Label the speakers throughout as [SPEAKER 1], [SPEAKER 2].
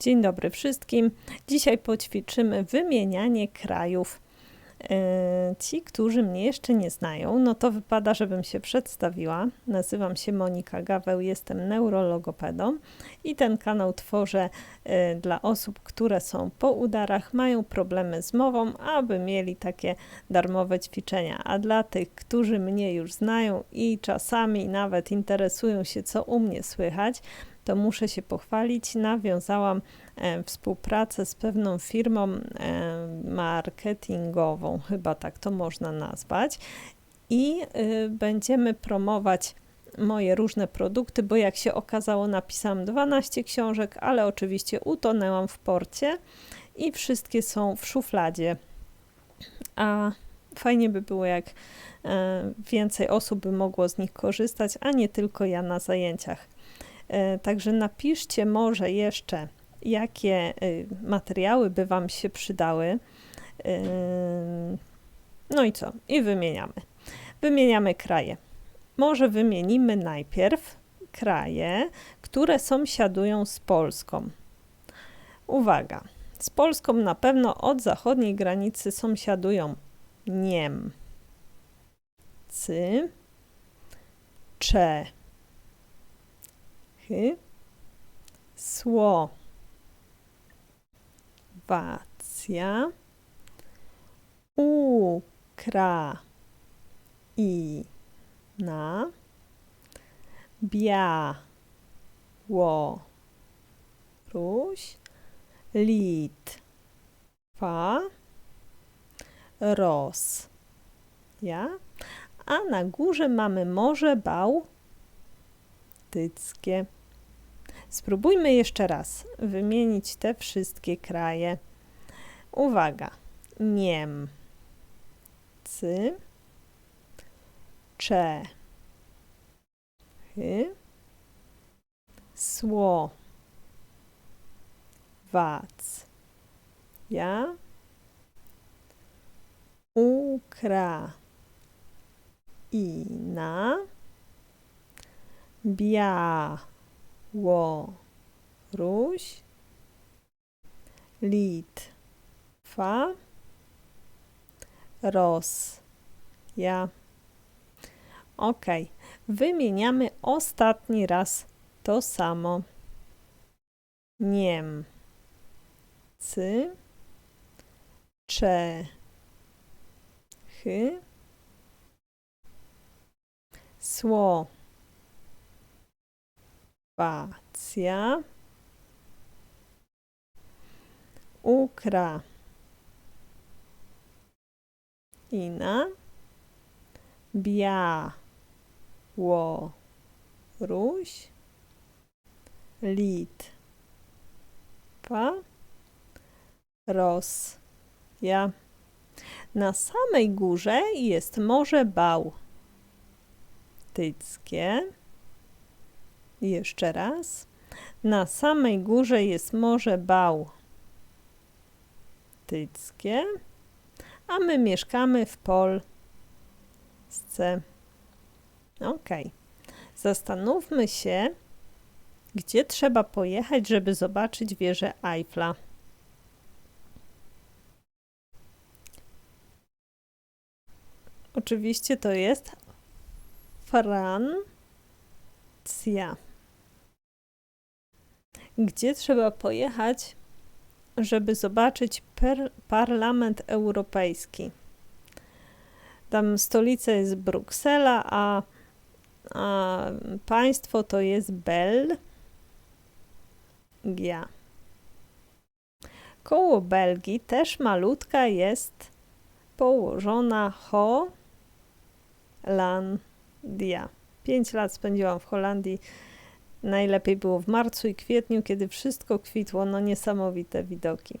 [SPEAKER 1] Dzień dobry wszystkim. Dzisiaj poćwiczymy wymienianie krajów. E, ci, którzy mnie jeszcze nie znają, no to wypada, żebym się przedstawiła. Nazywam się Monika Gaweł, jestem neurologopedą i ten kanał tworzę e, dla osób, które są po udarach, mają problemy z mową, aby mieli takie darmowe ćwiczenia. A dla tych, którzy mnie już znają i czasami nawet interesują się, co u mnie słychać, to muszę się pochwalić. Nawiązałam e, współpracę z pewną firmą e, marketingową, chyba tak to można nazwać, i e, będziemy promować moje różne produkty, bo jak się okazało, napisałam 12 książek, ale oczywiście utonęłam w porcie i wszystkie są w szufladzie. A fajnie by było, jak więcej osób by mogło z nich korzystać, a nie tylko ja na zajęciach. E, także napiszcie może jeszcze, jakie e, materiały by Wam się przydały. E, no i co? I wymieniamy. Wymieniamy kraje. Może wymienimy najpierw kraje, które sąsiadują z Polską. Uwaga, z Polską na pewno od zachodniej granicy sąsiadują Niemcy, Czechy, Chy, Słowacja, Ukraina, Białoruś, Litwa, Rosja, a na górze mamy Morze Bałtyckie. Spróbujmy jeszcze raz wymienić te wszystkie kraje. Uwaga. Niemcy, Czechy, Słowacja, Ukraina, Białoruś, Łoruś, Litwa, Rosja. Ok, wymieniamy ostatni raz to samo. Niemcy, Czechy, Słowacja. Słowacja, Ukraina, Białoruś, Litwa, Rosja. Na samej górze jest Morze Bałtyckie. Jeszcze raz. Na samej górze jest Morze Bałtyckie, a my mieszkamy w Polsce. Ok. Zastanówmy się, gdzie trzeba pojechać, żeby zobaczyć wieżę Eiffla. Oczywiście to jest Francja gdzie trzeba pojechać, żeby zobaczyć Parlament Europejski. Tam stolica jest Bruksela, a, a państwo to jest Belgia. Koło Belgii też malutka jest położona Holandia. Pięć lat spędziłam w Holandii Najlepiej było w marcu i kwietniu, kiedy wszystko kwitło, no niesamowite widoki.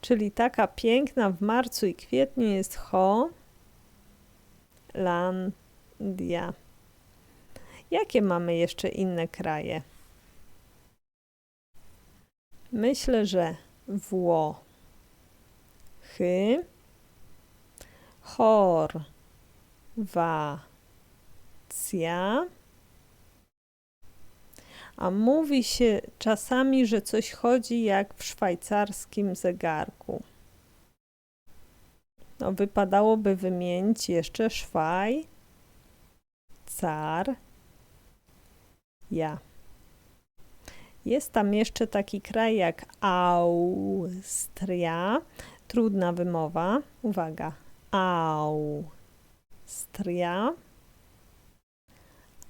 [SPEAKER 1] Czyli taka piękna w marcu i kwietniu jest Holandia. Jakie mamy jeszcze inne kraje? Myślę, że Włochy, Chorwacja, A mówi się czasami, że coś chodzi jak w szwajcarskim zegarku. No, wypadałoby wymienić jeszcze Szwaj, car, ja. Jest tam jeszcze taki kraj jak Austria. Trudna wymowa. Uwaga. Austria.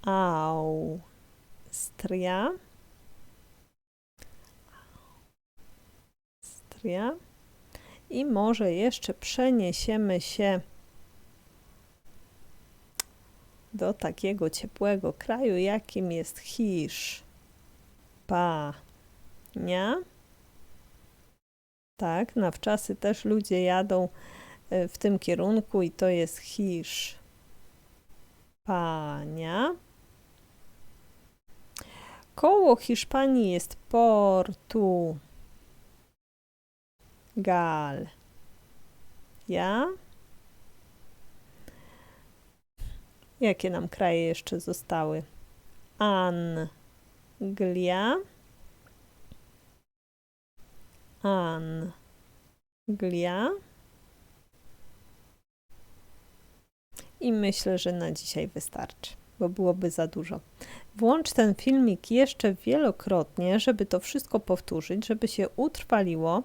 [SPEAKER 1] Austria. Austria. I może jeszcze przeniesiemy się do takiego ciepłego kraju, jakim jest Hiszpania. Tak, na wczasy też ludzie jadą e, w tym kierunku i to jest Hiszpania. Koło Hiszpanii jest Portugal. Ja. Jakie nam kraje jeszcze zostały? Anglia. Anglia. I myślę, że na dzisiaj wystarczy, bo byłoby za dużo. Włącz ten filmik jeszcze wielokrotnie, żeby to wszystko powtórzyć, żeby się utrwaliło.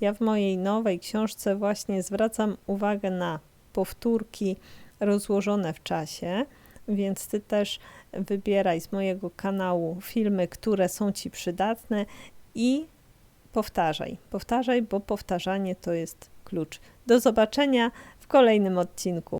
[SPEAKER 1] Ja w mojej nowej książce właśnie zwracam uwagę na powtórki rozłożone w czasie, więc ty też wybieraj z mojego kanału filmy, które są ci przydatne i powtarzaj. Powtarzaj, bo powtarzanie to jest klucz. Do zobaczenia w kolejnym odcinku.